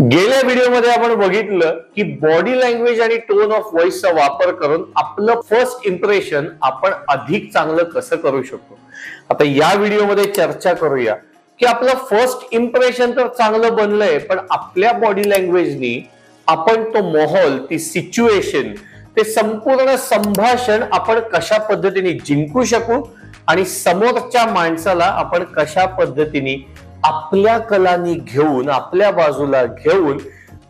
गेल्या व्हिडिओमध्ये आपण बघितलं की बॉडी लँग्वेज आणि टोन ऑफ व्हॉइसचा वापर करून आपलं फर्स्ट इम्प्रेशन आपण अधिक चांगलं कसं करू शकतो. आता या व्हिडिओमध्ये चर्चा करूया की आपलं फर्स्ट इम्प्रेशन तर चांगलं बनलंय पण आपल्या बॉडी लँग्वेजनी आपण तो माहोल ती सिच्युएशन ते संपूर्ण संभाषण आपण कशा पद्धतीने जिंकू शकू आणि समोरच्या माणसाला आपण कशा पद्धतीने आपल्या कलानी घेऊन आपल्या बाजूला घेऊन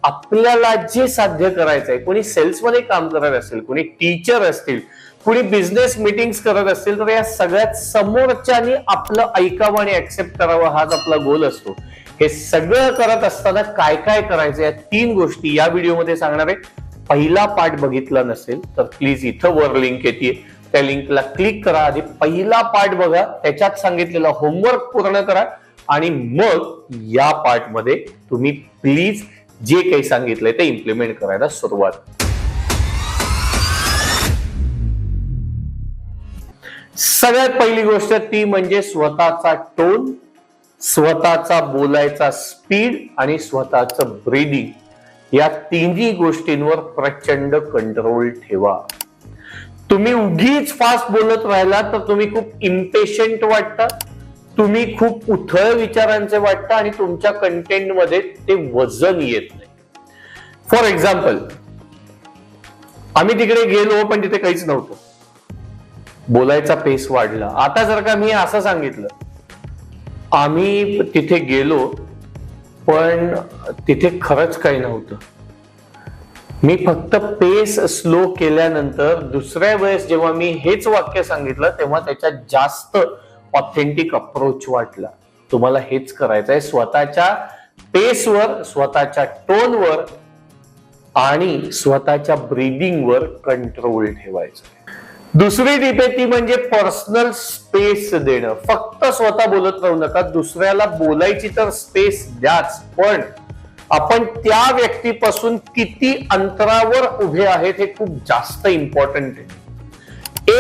आपल्याला जे साध्य करायचंय कोणी सेल्समध्ये काम करत असेल कोणी टीचर असतील कुणी बिझनेस मिटिंग करत असतील तर या सगळ्यात समोरच्यानी आपलं ऐकावं आणि ऍक्सेप्ट करावं हाच आपला गोल असतो. हे सगळं करत असताना काय काय करायचं या तीन गोष्टी या व्हिडिओमध्ये सांगणार आहे. पहिला पार्ट बघितला नसेल तर प्लीज इथं वर लिंक येते त्या लिंकला क्लिक करा आधी. पहिला पार्ट बघा त्याच्यात सांगितलेला होमवर्क पूर्ण करा. आणि मग या पार्टमध्ये तुम्ही प्लीज जे काही सांगितलंय ते इम्प्लिमेंट करायला सुरुवात. सगळ्यात पहिली गोष्ट ती म्हणजे स्वतःचा टोन स्वतःचा बोलायचा स्पीड आणि स्वतःचं ब्रीदिंग या तिन्ही गोष्टींवर प्रचंड कंट्रोल ठेवा. तुम्ही उगीच फास्ट बोलत राहिला तर तुम्ही खूप इम्पेशंट वाटता. तुम्ही खूप उथळ विचारांचे वाटता आणि तुमच्या कंटेंटमध्ये ते वजन येत नाही. फॉर एक्झाम्पल आम्ही तिकडे गेलो पण तिथे काहीच नव्हतं. बोलायचा पेस वाढला. आता जर का मी असं सांगितलं आम्ही तिथे गेलो पण तिथे खरंच काही नव्हतं. मी फक्त पेस स्लो केल्यानंतर दुसऱ्या वेळेस जेव्हा मी हेच वाक्य सांगितलं तेव्हा त्याच्यात जास्त ऑथेंटिक अप्रोच वाटला. तुम्हाला हेच करायचं आहे स्वतःच्या पेसवर स्वतःच्या टोनवर आणि स्वतःच्या ब्रीदिंगवर कंट्रोल ठेवायचं. दुसरी टीप आहे ती म्हणजे पर्सनल स्पेस देणं. फक्त स्वतः बोलत राहू नका. दुसऱ्याला बोलायची तर स्पेस द्याच. पण आपण त्या व्यक्तीपासून किती अंतरावर उभे आहेत हे खूप जास्त इम्पॉर्टंट आहे.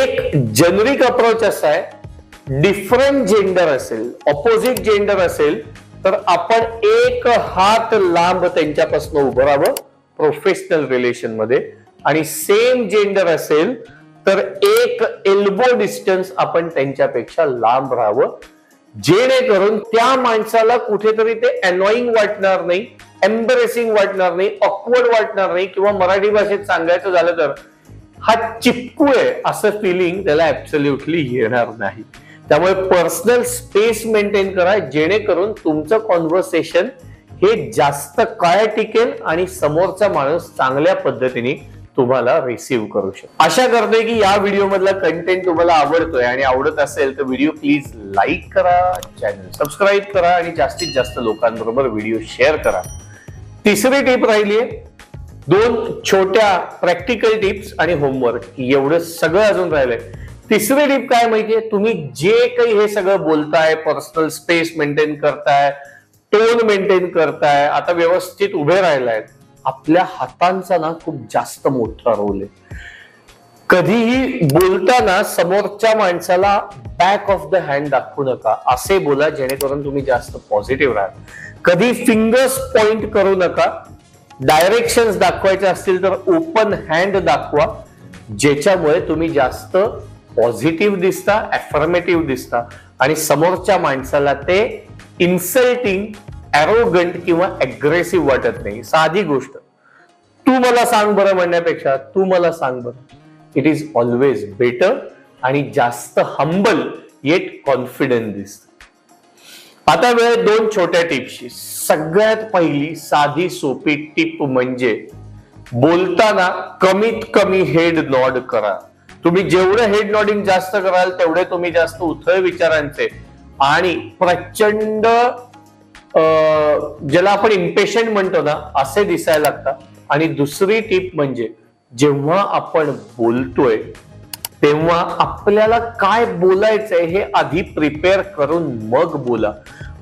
एक जनरिक अप्रोच असा आहे. डिफरंट जेंडर असेल ऑपोजिट जेंडर असेल तर आपण एक हात लांब त्यांच्यापासून उभं राहावं प्रोफेशनल रिलेशनमध्ये. आणि सेम जेंडर असेल तर एक एल्बो डिस्टन्स आपण त्यांच्यापेक्षा लांब राहावं. जेणेकरून त्या माणसाला कुठेतरी ते अनॉईंग वाटणार नाही एम्बरेसिंग वाटणार नाही ऑकवर्ड वाटणार नाही किंवा मराठी भाषेत सांगायचं झालं तर हा चिपकू आहे असं फिलिंग त्याला ऍब्सल्युटली येणार नाही. त्यामुळे पर्सनल स्पेस मेंटेन करा जेणेकरून तुमचं कॉन्व्हर्सेशन हे जास्त काळ टिकेल आणि समोरचा माणूस चांगल्या पद्धतीने तुम्हाला रिसीव्ह करू शकतो. आशा करते की या व्हिडिओ मधला कंटेंट तुम्हाला आवडतोय आणि आवडत असेल तर व्हिडिओ प्लीज लाईक करा चॅनल सबस्क्राईब करा आणि जास्तीत जास्त लोकांबरोबर व्हिडिओ शेअर करा. तिसरी टिप राहिली आहे. दोन छोट्या प्रॅक्टिकल टिप्स आणि होमवर्क एवढं सगळं अजून राहिलंय. तिसरी टीप काय माहितीये? तुम्ही जे काही हे सगळं बोलताय पर्सनल स्पेस मेंटेन करताय टोन मेंटेन करताय आता व्यवस्थित उभे राहिलाय आपल्या हातांचा ना खूप जास्त मोठा रोल आहे. कधीही बोलताना समोरच्या माणसाला बॅक ऑफ द हँड दाखवू नका. असे बोला जेणेकरून तुम्ही जास्त पॉझिटिव्ह राहाल. कधी फिंगर्स पॉइंट करू नका. डायरेक्शन दाखवायचे असतील तर ओपन हँड दाखवा ज्याच्यामुळे तुम्ही जास्त पॉझिटिव्ह दिसता अफर्मेटिव्ह दिसता. आणि समोरच्या माणसाला ते इन्सल्टिंग अरोगंट किंवा अग्रेसिव्ह वाटत नाही. साधी गोष्ट. तू मला सांग बरं म्हणण्यापेक्षा तू मला सांग बरं. इट इज ऑलवेज बेटर आणि जास्त हंबल येट कॉन्फिडंट दिसत. आता वेळ दोन छोट्या टिप्सची सगळ्यात पहिली साधी सोपी टिप म्हणजे बोलताना कमीत कमी हेड नॉड करा. तुम्ही जेवढं हेड नॉडिंग जास्त कराल तेवढे तुम्ही जास्त उथळ विचारांचे. आणि प्रचंड ज्याला आपण इम्पेशंट म्हणतो ना असे दिसायला लागतात. आणि दुसरी टीप म्हणजे जेव्हा आपण बोलतोय तेव्हा आपल्याला काय बोलायचंय हे आधी प्रिपेअर करून मग बोला.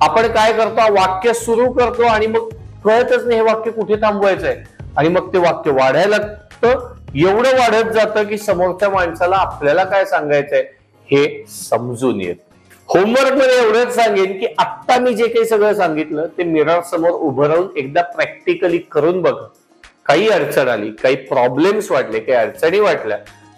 आपण काय करतो वाक्य सुरू करतो आणि मग कळतच नाही हे वाक्य कुठे थांबवायचंय. आणि मग ते वाक्य वाढायला लागतं. एवढं वाढत जातं की समोरच्या माणसाला आपल्याला काय सांगायचंय? हे समजून येत. होमवर्कमध्ये एवढंच सांगेन की आत्ता मी जे काही सगळं सांगितलं ते मिरर समोर उभं राहून एकदा प्रॅक्टिकली करून बघा. काही अडचण आली काही प्रॉब्लेम्स वाटले काही अडचणी वाटल्या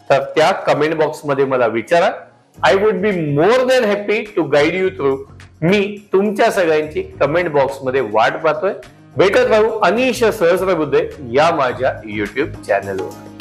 तर त्या कमेंट बॉक्समध्ये मला विचारा. I would be more than happy to guide you through मी तुमच्या सगळ्यांची कमेंट बॉक्समध्ये वाट पाहतोय. भेटत राहू अनिश सहस्रबुद्धे या माझ्या युट्यूब चॅनलवर